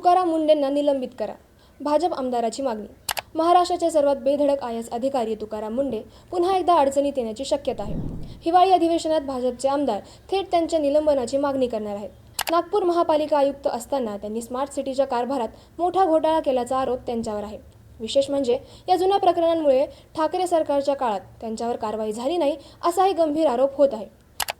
तुकाराम मुंडेंना निलंबित करा. भाजप आमदाराची मागणी. महाराष्ट्राचे सर्वात बेधडक आय एस अधिकारी तुकाराम मुंडे पुन्हा एकदा अडचणीत येण्याची शक्यता आहे. हिवाळी अधिवेशनात भाजपचे आमदार थेट त्यांच्या निलंबनाची मागणी करणार आहेत. नागपूर महापालिका आयुक्त असताना त्यांनी स्मार्ट सिटीच्या कारभारात मोठा घोटाळा केल्याचा आरोप त्यांच्यावर आहे. विशेष म्हणजे या जुन्या प्रकरणांमुळे ठाकरे सरकारच्या काळात त्यांच्यावर कारवाई झाली नाही असाही गंभीर आरोप होत आहे.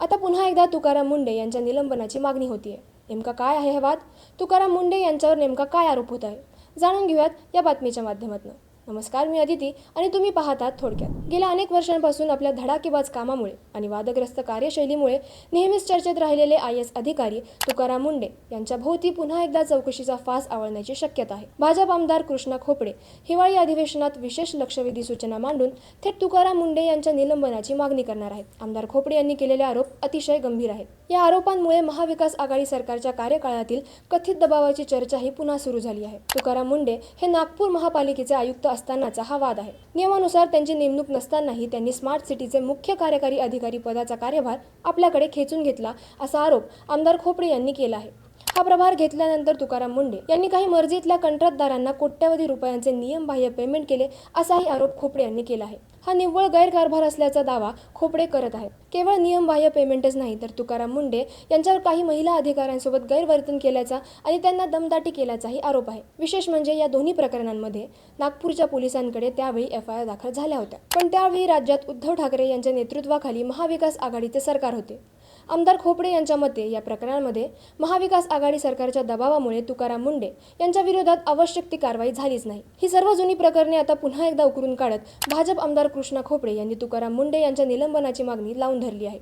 आता पुन्हा एकदा तुकाराम मुंडे यांच्या निलंबनाची मागणी होतीये. नेमका काय आहे हा वाद? तुकाराम मुंडे यांच्यावर नेमका काय आरोप होत आहे? जाणून घेऊयात या बातमीच्या माध्यमातून. नमस्कार मी अदिती आणि तुम्ही पाहतात थोडक्यात. गेल्या अनेक वर्षांपासून आपल्या धडाकेबाज कामामुळे आणि वादग्रस्त कार्यशैलीमुळे नेहमीच चर्चेत राहिलेले आय एस अधिकारी तुकाराम मुंडे यांच्या भोवती पुन्हा एकदा चौकशीचा फास आवळण्याची शक्यता आहे. भाजप आमदार कृष्णा खोपडे हिवाळी अधिवेशनात विशेष लक्षवेधी सूचना मांडून थेट तुकाराम मुंडे यांच्या निलंबनाची मागणी करणार आहेत. आमदार खोपडे यांनी केलेले आरोप अतिशय गंभीर आहेत. या आरोपांमुळे महाविकास आघाडी सरकारच्या कार्यकाळातील कथित दबावाची चर्चाही पुन्हा सुरू झाली आहे. तुकाराम मुंडे हे नागपूर महापालिकेचे आयुक्त असतानाचा हा वाद आहे. नियमानुसार त्यांची नेमणूक नसतानाही त्यांनी स्मार्ट सिटीचे मुख्य कार्यकारी अधिकारी पदाचा कार्यभार आपल्याकडे खेचून घेतला असा आरोप आमदार खोपडे यांनी केला आहे. हा प्रभार घेतल्यानंतर तुकाराम मुंडे यांनी काही मर्जीतल्या कंत्राटदारांना कोट्यवधी रुपयांचे नियमबाह्य पेमेंट केले असाही आरोप खोपडे यांनी केला आहे. हा निव्वळ गैरकारभार असल्याचा दावा खोपडे करत आहेत. केवळ नियमबाह्य पेमेंटच नाही तर तुकाराम मुंडे यांच्यावर काही महिला अधिकाऱ्यांसोबत गैरवर्तन केल्याचा आणि त्यांना दमदाटी केल्याचाही आरोप आहे. विशेष म्हणजे या दोन्ही प्रकरणांमध्ये नागपूरच्या पोलिसांकडे त्यावेळी एफ आय आर दाखल झाल्या होत्या. पण त्यावेळी राज्यात उद्धव ठाकरे यांच्या नेतृत्वाखाली महाविकास आघाडीचे सरकार होते. आमदार खोपडे यांच्या मते या प्रकरणांमध्ये महाविकास आघाडी सरकारच्या दबावामुळे तुकाराम मुंडे यांच्या विरोधात आवश्यक ती कारवाई झालीच नाही. ही सर्व जुनी प्रकरणे आता पुन्हा एकदा उकरून काढत भाजप आमदार कृष्णा खोपडे यांनी तुकाराम मुंडे यांच्या निलंबनाची मागणी लावून धरली आहे.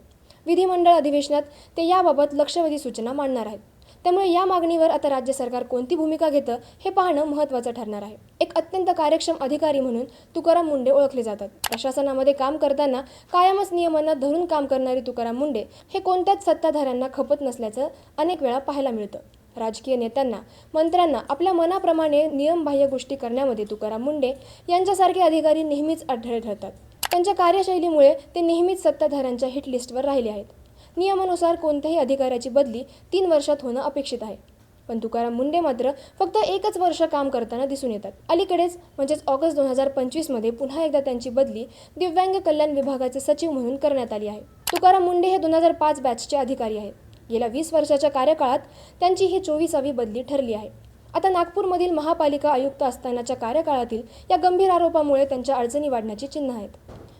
विधिमंडळ अधिवेशनात ते याबाबत लक्षवेधी सूचना मांडणार आहेत. त्यामुळे या मागणीवर आता राज्य सरकार कोणती भूमिका घेतं हे पाहणं महत्त्वाचं ठरणार आहे. एक अत्यंत कार्यक्षम अधिकारी म्हणून तुकाराम मुंडे ओळखले जातात. प्रशासनामध्ये काम करताना कायमच नियमांना धरून काम करणारे तुकाराम मुंडे हे कोणत्याच सत्ताधाऱ्यांना खपत नसल्याचं अनेक वेळा पाहायला मिळतं. राजकीय नेत्यांना मंत्र्यांना आपल्या मनाप्रमाणे नियमबाह्य गोष्टी करण्यामध्ये तुकाराम मुंडे यांच्यासारखे अधिकारी नेहमीच अडथळे ठरतात. त्यांच्या कार्यशैलीमुळे ते नेहमीच सत्ताधाऱ्यांच्या हिट लिस्टवर राहिले आहेत. नियमानुसार कोणत्याही अधिकाऱ्याची बदली तीन वर्षात होणं अपेक्षित आहे. पण तुकाराम मुंडे मात्र फक्त एकच वर्ष काम करताना दिसून येतात. अलीकडेच म्हणजेच ऑगस्ट दोन हजार पंचवीसमध्ये पुन्हा एकदा त्यांची बदली दिव्यांग कल्याण विभागाचे सचिव म्हणून करण्यात आली आहे. तुकाराम मुंडे हे दोन हजार पाच बॅचचे अधिकारी आहेत. गेल्या वीस वर्षाच्या कार्यकाळात त्यांची ही चोवीसावी बदली ठरली आहे. आता नागपूरमधील महापालिका आयुक्त असतानाच्या कार्यकाळातील या गंभीर आरोपामुळे त्यांच्या अडचणी वाढण्याची चिन्ह आहेत.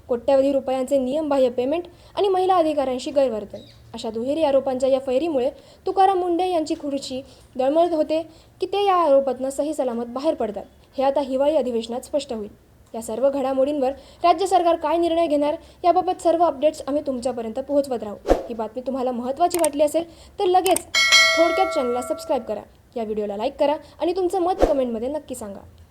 कोट्यवधी रुपयांचे नियमबाह्य पेमेंट आणि महिला अधिकाऱ्यांशी गैरवर्तन. अशा दुहेरी आरोपांच्या या फैरीमुळे तुकाराम मुंडे यांची खुर्ची दळमळत होते की ते या आरोपातनं सही सलामत बाहेर पडतात हे आता हिवाळी अधिवेशनात स्पष्ट होईल. या सर्व घडामोडींवर राज्य सरकार काय निर्णय घेणार याबाबत सर्व अपडेट्स आम्ही तुमच्यापर्यंत पोहोचवत राहू. ही बातमी तुम्हाला महत्त्वाची वाटली असेल तर लगेच थोडक्यात चॅनलला सबस्क्राईब करा. या व्हिडिओला लाईक करा आणि तुमचं मत कमेंटमध्ये नक्की सांगा.